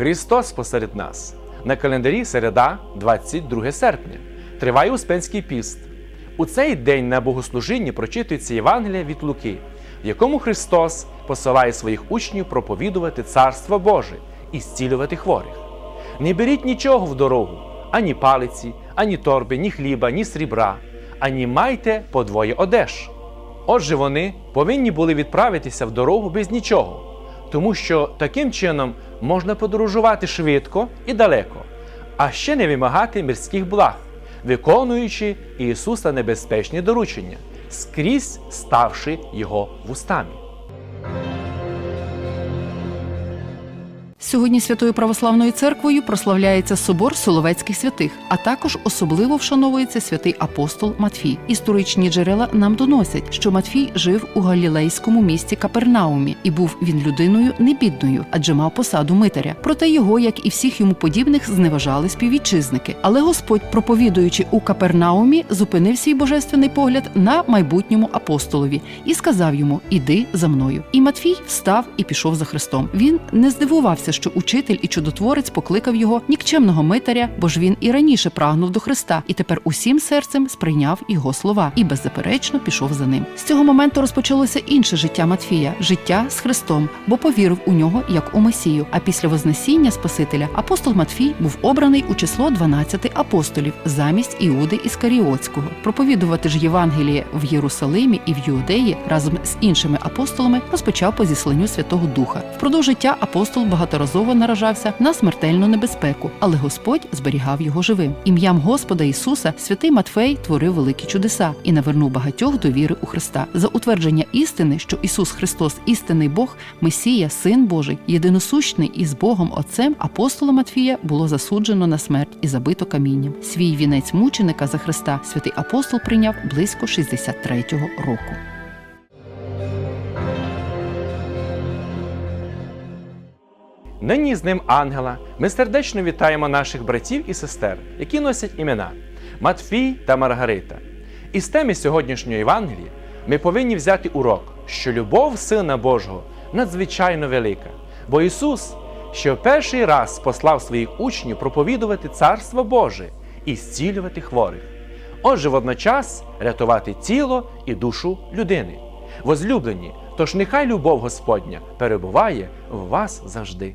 Христос посеред нас. На календарі середа, 22 серпня. Триває Успенський піст. У цей день на богослужінні прочитується Євангелія від Луки, в якому Христос посилає своїх учнів проповідувати Царство Боже і зцілювати хворих. Не беріть нічого в дорогу, ані палиці, ані торби, ні хліба, ні срібра, ані майте по двоє одеж. Отже, вони повинні були відправитися в дорогу без нічого, тому що таким чином можна подорожувати швидко і далеко, а ще не вимагати мирських благ, виконуючи Ісуса небезпечні доручення, скрізь ставши Його вустами. Сьогодні Святою Православною церквою прославляється собор Соловецьких святих, а також особливо вшановується святий апостол Матфій. Історичні джерела нам доносять, що Матфій жив у галілейському місті Капернаумі, і був він людиною небідною, адже мав посаду митаря. Проте його, як і всіх йому подібних, зневажали співвітчизники. Але Господь, проповідуючи у Капернаумі, зупинив свій божественний погляд на майбутньому апостолові і сказав йому: Іди за мною. І Матфій встав і пішов за Христом. Він не здивувався, що учитель і чудотворець покликав його нікчемного митаря, бо ж він і раніше прагнув до Христа, і тепер усім серцем сприйняв його слова і беззаперечно пішов за ним. З цього моменту розпочалося інше життя Матфія життя з Христом, бо повірив у нього як у Месію. А після Вознесіння Спасителя апостол Матфій був обраний у число 12 апостолів замість Іуди Іскаріотського. Проповідувати ж Євангеліє в Єрусалимі і в Юдеї разом з іншими апостолами розпочав по зісланню Святого Духа. Впродовж життя апостол багаторазово наражався на смертельну небезпеку, але Господь зберігав його живим. Ім'ям Господа Ісуса святий Матфей творив великі чудеса і навернув багатьох до віри у Христа за утвердження істини, що Ісус Христос істинний Бог, Месія, Син Божий, єдиносущний із Богом Отцем, апостола Матфія було засуджено на смерть і забито камінням. Свій вінець мученика за Христа святий апостол прийняв близько 63-го року. Нині з ним ангела ми сердечно вітаємо наших братів і сестер, які носять імена Матфій та Маргарита. Із теми сьогоднішньої Євангелії ми повинні взяти урок, що любов Сина Божого надзвичайно велика, бо Ісус ще в перший раз послав своїх учнів проповідувати Царство Боже і зцілювати хворих. Отже, водночас рятувати тіло і душу людини. Возлюблені, тож нехай любов Господня перебуває в вас завжди.